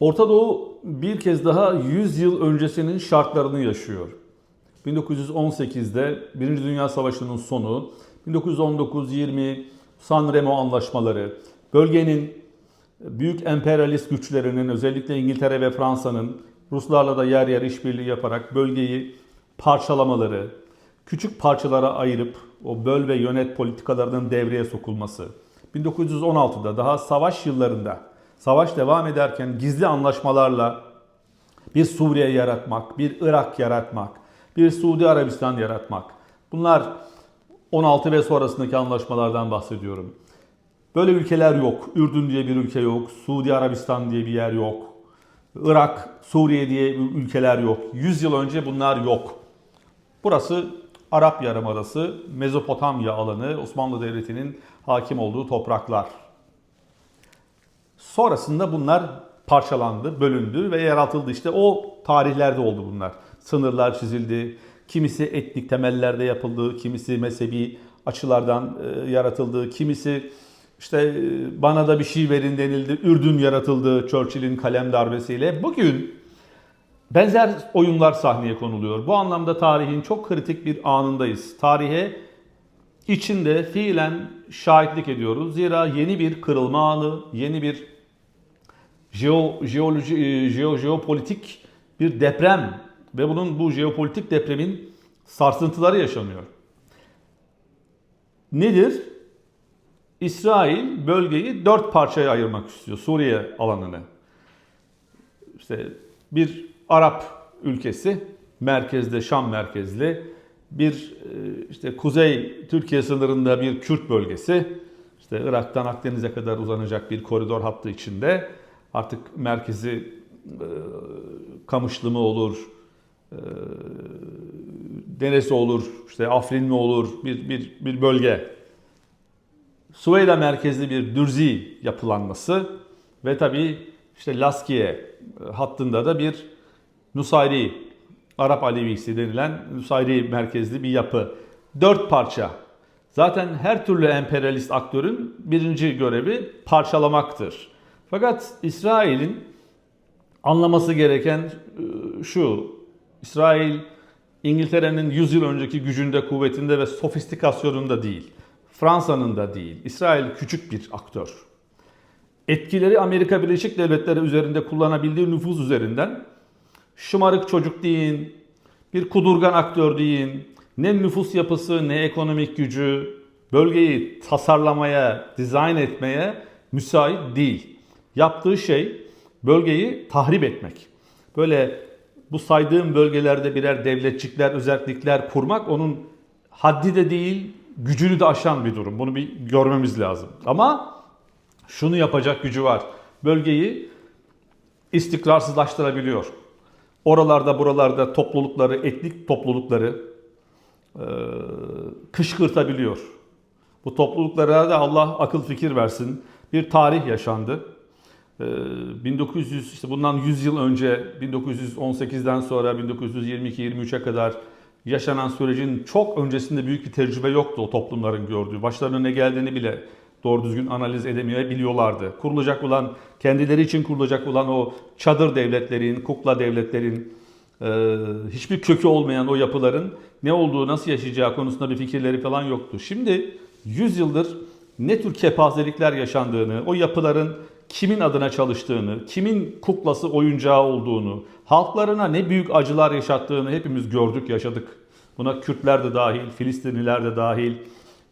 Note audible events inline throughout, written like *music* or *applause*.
Orta Doğu bir kez daha 100 yıl öncesinin şartlarını yaşıyor. 1918'de Birinci Dünya Savaşı'nın sonu, 1919-20 San Remo anlaşmaları, bölgenin büyük emperyalist güçlerinin özellikle İngiltere ve Fransa'nın Ruslarla da yer yer işbirliği yaparak bölgeyi parçalamaları, küçük parçalara ayırıp o böl ve yönet politikalarının devreye sokulması. 1916'da daha savaş yıllarında savaş devam ederken gizli anlaşmalarla bir Suriye yaratmak, bir Irak yaratmak, bir Suudi Arabistan yaratmak. Bunlar 16 ve sonrasındaki anlaşmalardan bahsediyorum. Böyle ülkeler yok. Ürdün diye bir ülke yok. Suudi Arabistan diye bir yer yok. Irak, Suriye diye ülkeler yok. 100 yıl önce bunlar yok. Burası Arap Yarımadası, Mezopotamya alanı, Osmanlı Devleti'nin hakim olduğu topraklar. Sonrasında bunlar parçalandı, bölündü ve yaratıldı. İşte o tarihlerde oldu bunlar. Sınırlar çizildi, kimisi etnik temellerde yapıldı, kimisi mezhebi açılardan e, yaratıldı, kimisi işte e, bana da bir şey verin denildi, Ürdün yaratıldı Churchill'in kalem darbesiyle. Bugün benzer oyunlar sahneye konuluyor. Bu anlamda tarihin çok kritik bir anındayız. Tarihe içinde fiilen şahitlik ediyoruz. Zira yeni bir kırılma anı, yeni bir jeo, jeoloji, e, jeo, jeopolitik bir deprem ve bunun bu jeopolitik depremin sarsıntıları yaşanıyor. Nedir? İsrail bölgeyi dört parçaya ayırmak istiyor. Suriye alanını. İşte bir Arap ülkesi, merkezde Şam merkezli, bir e, işte kuzey Türkiye sınırında bir Kürt bölgesi, işte Irak'tan Akdeniz'e kadar uzanacak bir koridor hattı içinde artık merkezi e, Kamışlı mı olur, e, neresi olur, işte Afrin mi olur, bir, bir, bir bölge. Suveyda merkezli bir Dürzi yapılanması ve tabii işte Laskiye hattında da bir Nusayri, Arap Alevisi denilen Nusayri merkezli bir yapı. Dört parça. Zaten her türlü emperyalist aktörün birinci görevi parçalamaktır. Fakat İsrail'in anlaması gereken e, şu. İsrail İngiltere'nin 100 yıl önceki gücünde, kuvvetinde ve sofistikasyonunda değil. Fransa'nın da değil. İsrail küçük bir aktör. Etkileri Amerika Birleşik Devletleri üzerinde kullanabildiği nüfuz üzerinden şımarık çocuk deyin, bir kudurgan aktör deyin, ne nüfus yapısı ne ekonomik gücü bölgeyi tasarlamaya, dizayn etmeye müsait değil. Yaptığı şey bölgeyi tahrip etmek. Böyle bu saydığım bölgelerde birer devletçikler, özellikler kurmak onun haddi de değil, gücünü de aşan bir durum. Bunu bir görmemiz lazım. Ama şunu yapacak gücü var. Bölgeyi istikrarsızlaştırabiliyor. Oralarda buralarda toplulukları, etnik toplulukları e, kışkırtabiliyor. Bu topluluklara da Allah akıl fikir versin. Bir tarih yaşandı. 1900 işte bundan 100 yıl önce 1918'den sonra 1922-23'e kadar yaşanan sürecin çok öncesinde büyük bir tecrübe yoktu o toplumların gördüğü. Başlarına ne geldiğini bile doğru düzgün analiz edemeyebiliyorlardı. Kurulacak olan, kendileri için kurulacak olan o çadır devletlerin, kukla devletlerin, e, hiçbir kökü olmayan o yapıların ne olduğu, nasıl yaşayacağı konusunda bir fikirleri falan yoktu. Şimdi 100 yıldır ne tür kepazelikler yaşandığını, o yapıların kimin adına çalıştığını, kimin kuklası oyuncağı olduğunu, halklarına ne büyük acılar yaşattığını hepimiz gördük, yaşadık. Buna Kürtler de dahil, Filistinliler de dahil,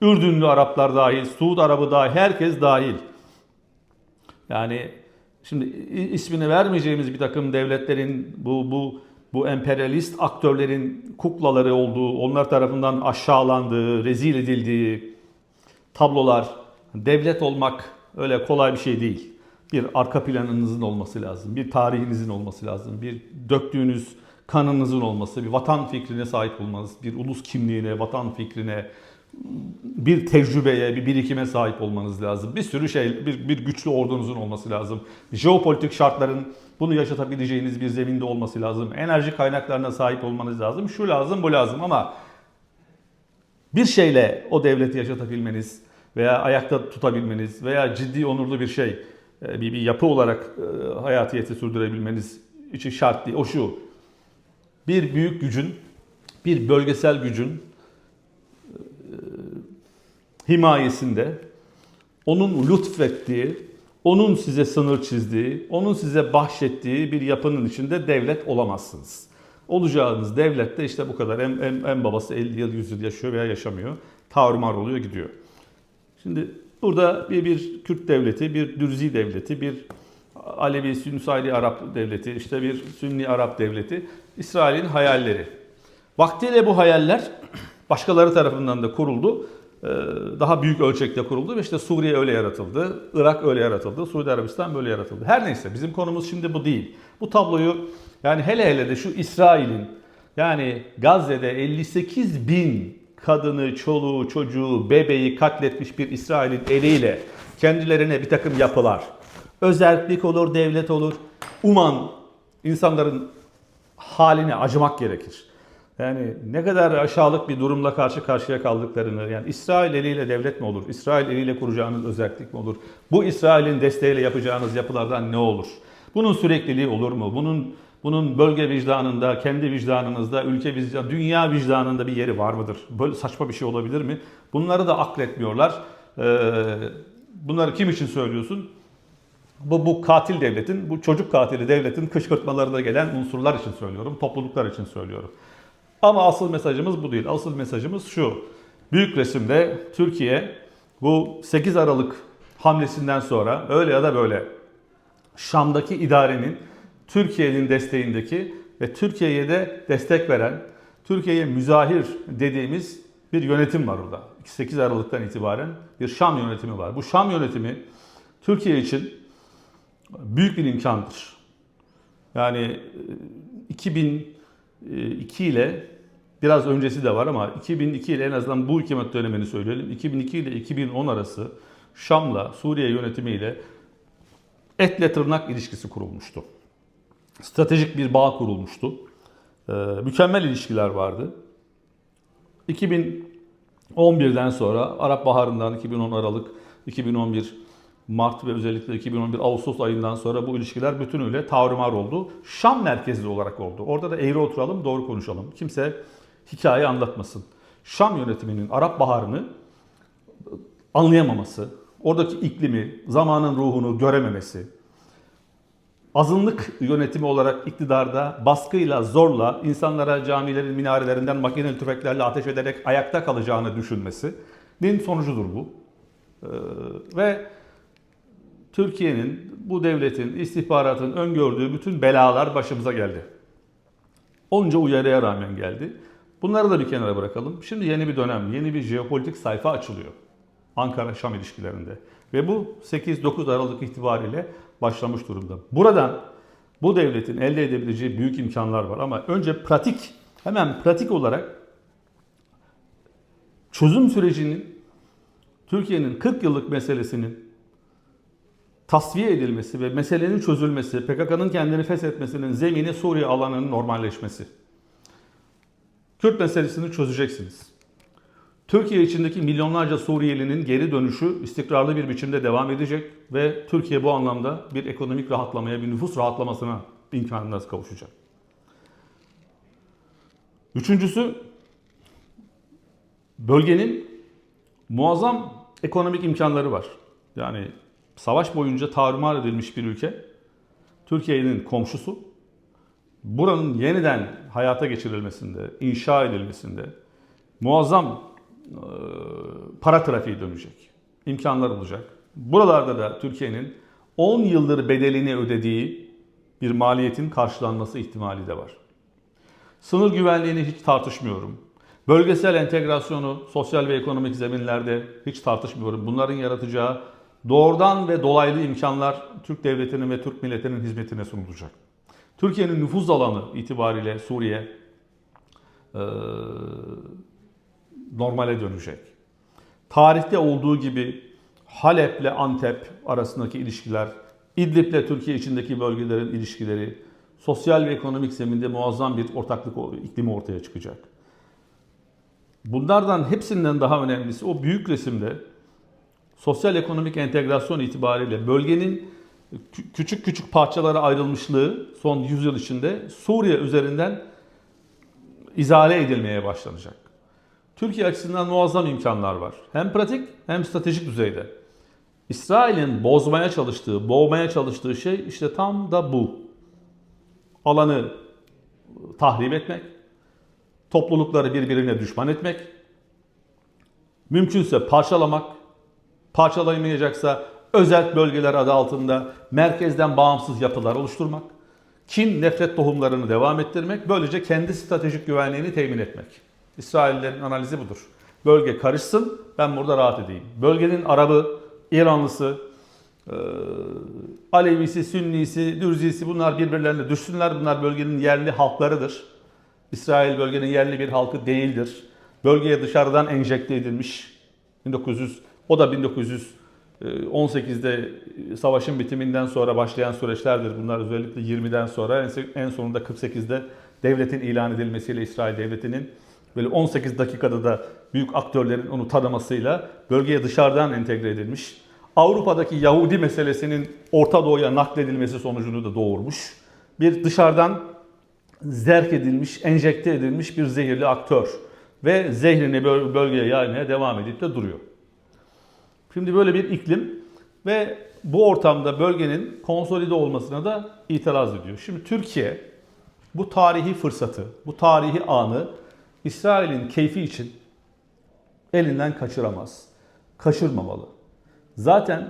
Ürdünlü Araplar dahil, Suud Arabı dahil, herkes dahil. Yani şimdi ismini vermeyeceğimiz bir takım devletlerin bu bu bu emperyalist aktörlerin kuklaları olduğu, onlar tarafından aşağılandığı, rezil edildiği tablolar, devlet olmak öyle kolay bir şey değil. Bir arka planınızın olması lazım, bir tarihinizin olması lazım, bir döktüğünüz kanınızın olması, bir vatan fikrine sahip olmanız, bir ulus kimliğine, vatan fikrine, bir tecrübeye, bir birikime sahip olmanız lazım. Bir sürü şey, bir, bir güçlü ordunuzun olması lazım. Jeopolitik şartların bunu yaşatabileceğiniz bir zeminde olması lazım. Enerji kaynaklarına sahip olmanız lazım. Şu lazım, bu lazım ama bir şeyle o devleti yaşatabilmeniz veya ayakta tutabilmeniz veya ciddi onurlu bir şey bir, bir yapı olarak e, hayatiyeti sürdürebilmeniz için şart değil. O şu, bir büyük gücün, bir bölgesel gücün e, himayesinde onun lütfettiği, onun size sınır çizdiği, onun size bahşettiği bir yapının içinde devlet olamazsınız. Olacağınız devlet de işte bu kadar. En, en, en babası 50 yıl, 100 yıl yaşıyor veya yaşamıyor. Tarumar oluyor, gidiyor. Şimdi burada bir, bir Kürt devleti, bir Dürzi devleti, bir Alevi, Nusayri Arap devleti, işte bir Sünni Arap devleti, İsrail'in hayalleri. Vaktiyle bu hayaller *clears throat* başkaları tarafından da kuruldu. Ee, Daha büyük ölçekte kuruldu ve işte Suriye öyle yaratıldı, Irak öyle yaratıldı, Suudi Arabistan böyle yaratıldı. Her neyse bizim konumuz şimdi bu değil. Bu tabloyu yani hele hele de şu İsrail'in yani Gazze'de 58 bin kadını, çoluğu, çocuğu, bebeği katletmiş bir İsrail'in eliyle kendilerine bir takım yapılar, özellik olur, devlet olur. Uman insanların haline acımak gerekir. Yani ne kadar aşağılık bir durumla karşı karşıya kaldıklarını, yani İsrail eliyle devlet mi olur? İsrail eliyle kuracağınız özellik mi olur? Bu İsrail'in desteğiyle yapacağınız yapılardan ne olur? Bunun sürekliliği olur mu? Bunun bunun bölge vicdanında, kendi vicdanınızda, ülke vicdanında, dünya vicdanında bir yeri var mıdır? Böyle saçma bir şey olabilir mi? Bunları da akletmiyorlar. Ee, bunları kim için söylüyorsun? Bu, bu katil devletin, bu çocuk katili devletin kışkırtmalarına gelen unsurlar için söylüyorum, topluluklar için söylüyorum. Ama asıl mesajımız bu değil. Asıl mesajımız şu. Büyük resimde Türkiye bu 8 Aralık hamlesinden sonra öyle ya da böyle Şam'daki idarenin Türkiye'nin desteğindeki ve Türkiye'ye de destek veren, Türkiye'ye müzahir dediğimiz bir yönetim var orada. 8 Aralık'tan itibaren bir Şam yönetimi var. Bu Şam yönetimi Türkiye için büyük bir imkandır. Yani e, 2002 ile biraz öncesi de var ama 2002 ile en azından bu hükümet dönemini söyleyelim. 2002 ile 2010 arası Şam'la Suriye yönetimiyle etle tırnak ilişkisi kurulmuştu. Stratejik bir bağ kurulmuştu. Ee, mükemmel ilişkiler vardı. 2011'den sonra Arap Baharı'ndan 2010 Aralık, 2011 Mart ve özellikle 2011 Ağustos ayından sonra bu ilişkiler bütünüyle tavrımar oldu. Şam merkezli olarak oldu. Orada da eğri oturalım, doğru konuşalım. Kimse hikaye anlatmasın. Şam yönetiminin Arap Baharı'nı anlayamaması, oradaki iklimi, zamanın ruhunu görememesi, azınlık yönetimi olarak iktidarda baskıyla, zorla insanlara camilerin minarelerinden makineli tüfeklerle ateş ederek ayakta kalacağını düşünmesinin sonucudur bu. Ee, ve Türkiye'nin, bu devletin, istihbaratın öngördüğü bütün belalar başımıza geldi. Onca uyarıya rağmen geldi. Bunları da bir kenara bırakalım. Şimdi yeni bir dönem, yeni bir jeopolitik sayfa açılıyor. Ankara-Şam ilişkilerinde. Ve bu 8-9 Aralık itibariyle başlamış durumda. Buradan bu devletin elde edebileceği büyük imkanlar var ama önce pratik, hemen pratik olarak çözüm sürecinin Türkiye'nin 40 yıllık meselesinin tasfiye edilmesi ve meselenin çözülmesi, PKK'nın kendini feshetmesinin zemini Suriye alanının normalleşmesi. Kürt meselesini çözeceksiniz. Türkiye içindeki milyonlarca Suriyelinin geri dönüşü istikrarlı bir biçimde devam edecek ve Türkiye bu anlamda bir ekonomik rahatlamaya, bir nüfus rahatlamasına imkanına kavuşacak. Üçüncüsü, bölgenin muazzam ekonomik imkanları var. Yani savaş boyunca tarumar edilmiş bir ülke, Türkiye'nin komşusu, buranın yeniden hayata geçirilmesinde, inşa edilmesinde muazzam para trafiği dönecek. İmkanlar olacak. Buralarda da Türkiye'nin 10 yıldır bedelini ödediği bir maliyetin karşılanması ihtimali de var. Sınır güvenliğini hiç tartışmıyorum. Bölgesel entegrasyonu sosyal ve ekonomik zeminlerde hiç tartışmıyorum. Bunların yaratacağı doğrudan ve dolaylı imkanlar Türk devletinin ve Türk milletinin hizmetine sunulacak. Türkiye'nin nüfuz alanı itibariyle Suriye e, normale dönecek. Tarihte olduğu gibi Halep'le Antep arasındaki ilişkiler, İdlib'le Türkiye içindeki bölgelerin ilişkileri, sosyal ve ekonomik zeminde muazzam bir ortaklık iklimi ortaya çıkacak. Bunlardan hepsinden daha önemlisi o büyük resimde sosyal ekonomik entegrasyon itibariyle bölgenin kü- küçük küçük parçalara ayrılmışlığı son 100 yıl içinde Suriye üzerinden izale edilmeye başlanacak. Türkiye açısından muazzam imkanlar var. Hem pratik hem stratejik düzeyde. İsrail'in bozmaya çalıştığı, boğmaya çalıştığı şey işte tam da bu. Alanı tahrip etmek, toplulukları birbirine düşman etmek, mümkünse parçalamak, parçalayamayacaksa özel bölgeler adı altında merkezden bağımsız yapılar oluşturmak, kin, nefret tohumlarını devam ettirmek, böylece kendi stratejik güvenliğini temin etmek. İsraillerin analizi budur. Bölge karışsın, ben burada rahat edeyim. Bölgenin Arabı, İranlısı, e, Alevisi, Sünnisi, Dürzisi bunlar birbirlerine düşsünler. Bunlar bölgenin yerli halklarıdır. İsrail bölgenin yerli bir halkı değildir. Bölgeye dışarıdan enjekte edilmiş. 1900 o da 1918'de savaşın bitiminden sonra başlayan süreçlerdir. Bunlar özellikle 20'den sonra en sonunda 48'de devletin ilan edilmesiyle İsrail devletinin böyle 18 dakikada da büyük aktörlerin onu tanımasıyla bölgeye dışarıdan entegre edilmiş. Avrupa'daki Yahudi meselesinin Orta Doğu'ya nakledilmesi sonucunu da doğurmuş. Bir dışarıdan zerk edilmiş, enjekte edilmiş bir zehirli aktör ve zehrini böl- bölgeye yaymaya devam edip de duruyor. Şimdi böyle bir iklim ve bu ortamda bölgenin konsolide olmasına da itiraz ediyor. Şimdi Türkiye bu tarihi fırsatı, bu tarihi anı İsrail'in keyfi için elinden kaçıramaz. Kaçırmamalı. Zaten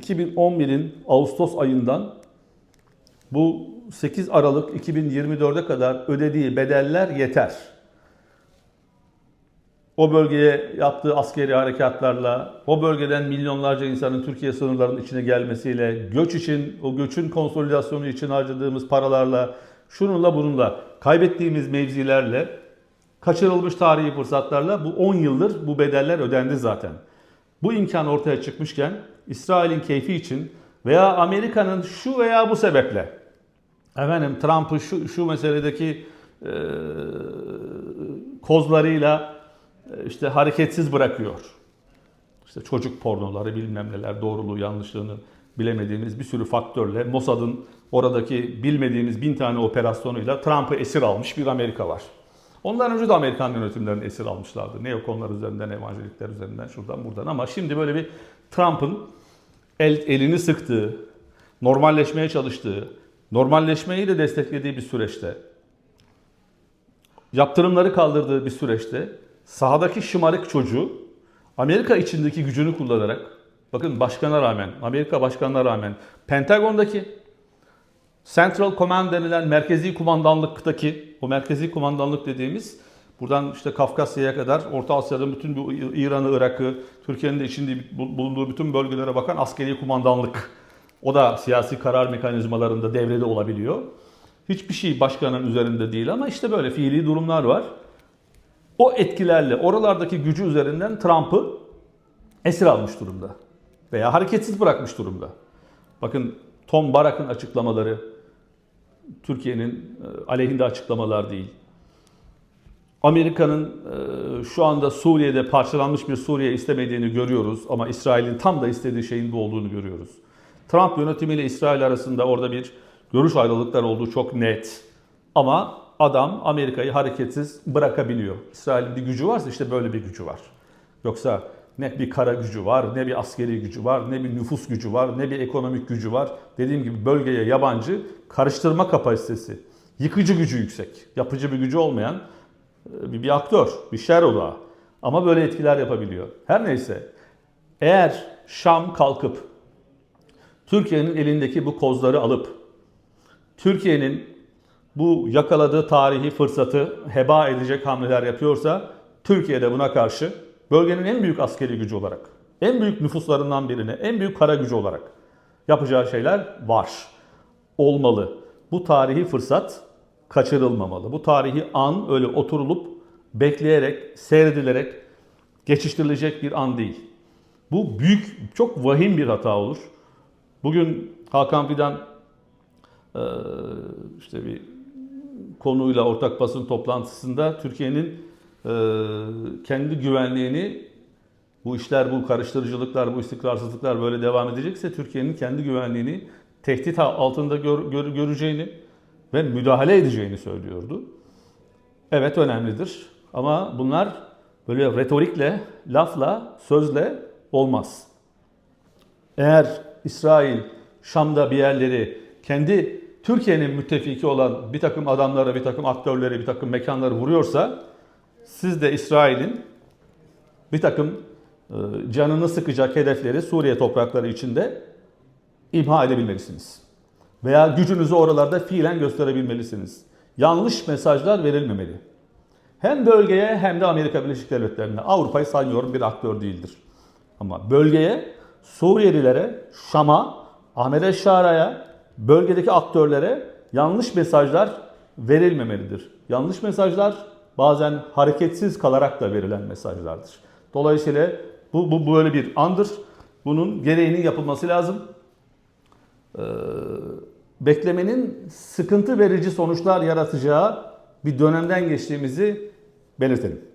2011'in Ağustos ayından bu 8 Aralık 2024'e kadar ödediği bedeller yeter. O bölgeye yaptığı askeri harekatlarla, o bölgeden milyonlarca insanın Türkiye sınırlarının içine gelmesiyle, göç için, o göçün konsolidasyonu için harcadığımız paralarla, şununla bununla, kaybettiğimiz mevzilerle, kaçırılmış tarihi fırsatlarla bu 10 yıldır bu bedeller ödendi zaten. Bu imkan ortaya çıkmışken İsrail'in keyfi için veya Amerika'nın şu veya bu sebeple efendim Trump'ı şu, şu meseledeki e, kozlarıyla e, işte hareketsiz bırakıyor. İşte çocuk pornoları bilmem neler doğruluğu yanlışlığını bilemediğimiz bir sürü faktörle Mossad'ın oradaki bilmediğimiz bin tane operasyonuyla Trump'ı esir almış bir Amerika var. Ondan önce de Amerikan yönetimlerini esir almışlardı. Neokonlar üzerinden, evangelikler üzerinden, şuradan buradan. Ama şimdi böyle bir Trump'ın el, elini sıktığı, normalleşmeye çalıştığı, normalleşmeyi de desteklediği bir süreçte, yaptırımları kaldırdığı bir süreçte sahadaki şımarık çocuğu Amerika içindeki gücünü kullanarak, bakın başkana rağmen, Amerika başkanına rağmen, Pentagon'daki Central Command denilen merkezi kumandanlıktaki, o merkezi kumandanlık dediğimiz buradan işte Kafkasya'ya kadar Orta Asya'da bütün bu İran'ı, Irak'ı, Türkiye'nin de içinde bulunduğu bütün bölgelere bakan askeri kumandanlık. O da siyasi karar mekanizmalarında devrede olabiliyor. Hiçbir şey başkanın üzerinde değil ama işte böyle fiili durumlar var. O etkilerle oralardaki gücü üzerinden Trump'ı esir almış durumda. Veya hareketsiz bırakmış durumda. Bakın Tom Barak'ın açıklamaları Türkiye'nin e, aleyhinde açıklamalar değil. Amerika'nın e, şu anda Suriye'de parçalanmış bir Suriye istemediğini görüyoruz ama İsrail'in tam da istediği şeyin bu olduğunu görüyoruz. Trump yönetimiyle İsrail arasında orada bir görüş ayrılıkları olduğu çok net. Ama adam Amerika'yı hareketsiz bırakabiliyor. İsrail'in bir gücü varsa işte böyle bir gücü var. Yoksa ne bir kara gücü var, ne bir askeri gücü var, ne bir nüfus gücü var, ne bir ekonomik gücü var. Dediğim gibi bölgeye yabancı, karıştırma kapasitesi, yıkıcı gücü yüksek, yapıcı bir gücü olmayan e, bir, bir aktör, bir şer odağı. Ama böyle etkiler yapabiliyor. Her neyse, eğer Şam kalkıp Türkiye'nin elindeki bu kozları alıp Türkiye'nin bu yakaladığı tarihi fırsatı heba edecek hamleler yapıyorsa Türkiye de buna karşı bölgenin en büyük askeri gücü olarak, en büyük nüfuslarından birine, en büyük kara gücü olarak yapacağı şeyler var. Olmalı. Bu tarihi fırsat kaçırılmamalı. Bu tarihi an öyle oturulup bekleyerek, seyredilerek geçiştirilecek bir an değil. Bu büyük, çok vahim bir hata olur. Bugün Hakan Fidan işte bir konuyla ortak basın toplantısında Türkiye'nin kendi güvenliğini bu işler, bu karıştırıcılıklar, bu istikrarsızlıklar böyle devam edecekse Türkiye'nin kendi güvenliğini tehdit altında gör- gör- göreceğini ve müdahale edeceğini söylüyordu. Evet önemlidir ama bunlar böyle retorikle, lafla, sözle olmaz. Eğer İsrail Şam'da bir yerleri kendi Türkiye'nin müttefiki olan bir takım adamlara, bir takım aktörleri, bir takım mekanları vuruyorsa siz de İsrail'in bir takım e, canını sıkacak hedefleri Suriye toprakları içinde imha edebilmelisiniz. Veya gücünüzü oralarda fiilen gösterebilmelisiniz. Yanlış mesajlar verilmemeli. Hem bölgeye hem de Amerika Birleşik Devletleri'ne. Avrupa'yı saymıyorum bir aktör değildir. Ama bölgeye, Suriyelilere, Şam'a, Ahmet Eşşara'ya, bölgedeki aktörlere yanlış mesajlar verilmemelidir. Yanlış mesajlar bazen hareketsiz kalarak da verilen mesajlardır. Dolayısıyla bu, bu böyle bir andır. Bunun gereğinin yapılması lazım. Ee, beklemenin sıkıntı verici sonuçlar yaratacağı bir dönemden geçtiğimizi belirtelim.